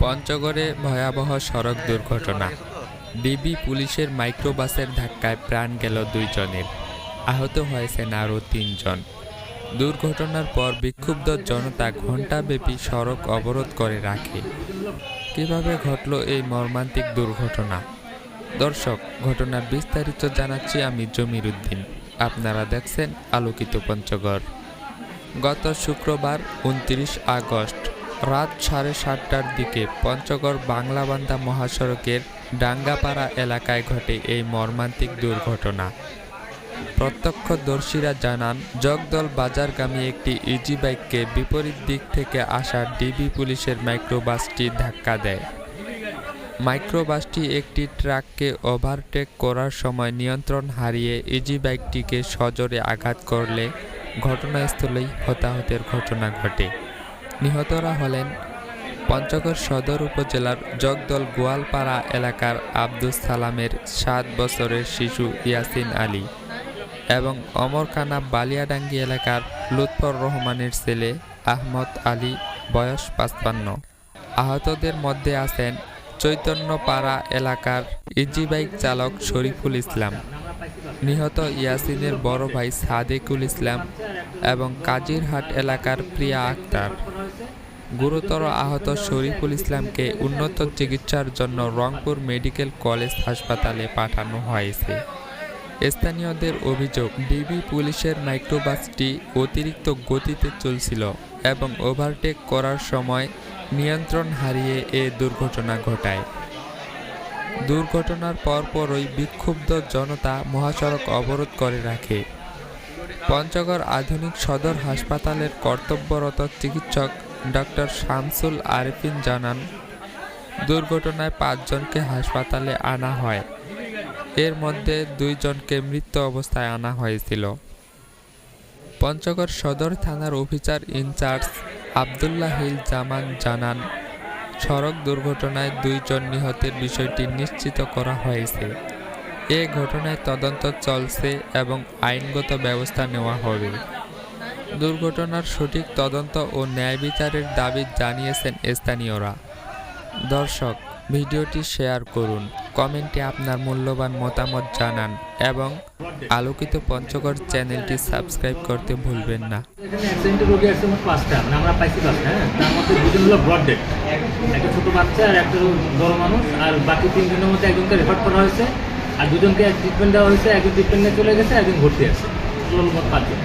পঞ্চগড়ে ভয়াবহ সড়ক দুর্ঘটনা। ডিবি পুলিশের মাইক্রোবাসের ধাক্কায় প্রাণ গেল দুইজনের। আহত হয়েছেন আরও তিনজন। দুর্ঘটনার পর বিক্ষুব্ধ জনতা ঘণ্টাব্যাপী সড়ক অবরোধ করে রাখে। কীভাবে ঘটল এই মর্মান্তিক দুর্ঘটনা? দর্শক, ঘটনার বিস্তারিত জানাচ্ছি আমি জমির উদ্দিন। আপনারা দেখছেন আলোকিত পঞ্চগড়। গত শুক্রবার, উনত্রিশ আগস্ট রাত সাড়ে সাতটার দিকে পঞ্চগড় বাংলাবান্ধা মহাসড়কের ডাঙ্গাপাড়া এলাকায় ঘটে এই মর্মান্তিক দুর্ঘটনা। প্রত্যক্ষদর্শীরা জানান, জগদল বাজারগামী একটি ইজি বাইককে বিপরীত দিক থেকে আসা ডিবি পুলিশের মাইক্রোবাসটি ধাক্কা দেয়। মাইক্রোবাসটি একটি ট্রাককে ওভারটেক করার সময় নিয়ন্ত্রণ হারিয়ে ইজি বাইকটিকে সজোরে আঘাত করলে ঘটনাস্থলেই হতাহতের ঘটনা ঘটে। নিহতরা হলেন পঞ্চগড় সদর উপজেলার জগদল গোয়ালপাড়া এলাকার আব্দুস সালামের সাত বছরের শিশু ইয়াসিন আলী এবং অমরকানা বালিয়াডাঙ্গি এলাকার লুৎফর রহমানের ছেলে আহমদ আলী, বয়স পাঁচপান্ন। আহতদের মধ্যে আছেন চৈতন্যপাড়া এলাকার ইজি বাইক চালক শরীফুল ইসলাম। নিহত ইয়াসিনের বড় ভাই সাদেকুল ইসলাম এবং কাজিরহাট এলাকার প্রিয়া আক্তার। গুরুতর আহত শরীফুল ইসলামকে উন্নত চিকিৎসার জন্য রংপুর মেডিকেল কলেজ হাসপাতালে পাঠানো হয়েছে। স্থানীয়দের অভিযোগ, ডিবি পুলিশের মাইক্রোবাসটি অতিরিক্ত গতিতে চলছিল এবং ওভারটেক করার সময় নিয়ন্ত্রণ হারিয়ে এ দুর্ঘটনা ঘটায়। দুর্ঘটনার পরপরই বিক্ষুব্ধ জনতা মহাসড়ক অবরোধ করে রাখে। পঞ্চগড় আধুনিক সদর হাসপাতালের কর্তব্যরত চিকিৎসক ডক্টর শামসুল আরেফিন জানান, দুর্ঘটনায় পাঁচজনকে হাসপাতালে আনা হয়। এর মধ্যে দুইজনকে মৃত অবস্থায় আনা হয়েছিল। পঞ্চগড় সদর থানার officer in charge Abdullah Hil Zaman জানান, সড়ক দুর্ঘটনায় দুইজন নিহতের বিষয়টি নিশ্চিত করা হয়েছে। এ ঘটনায় তদন্ত চলছে এবং আইনগত ব্যবস্থা নেওয়া হবে। দুর্ঘটনার সঠিক তদন্ত ও ন্যায় বিচারের দাবি জানিয়েছেন স্থানীয়রা। দর্শক, ভিডিওটি শেয়ার করুন, কমেন্টে আপনার মূল্যবান মতামত জানান এবং আলোকিত পঞ্চগড় চ্যানেলটি সাবস্ক্রাইব করতে ভুলবেন না। হ্যাঁ। একটা ছোটো বাচ্চা আর একটা বড় মানুষ, আর বাকি তিনজনের মধ্যে একজনকে করা হয়েছে। আর দুজনকে ট্রিটমেন্ট দেওয়া হয়েছে একজন ট্রিটমেন্টে চলে গেছে একজন ভর্তি আছে। পাঁচজন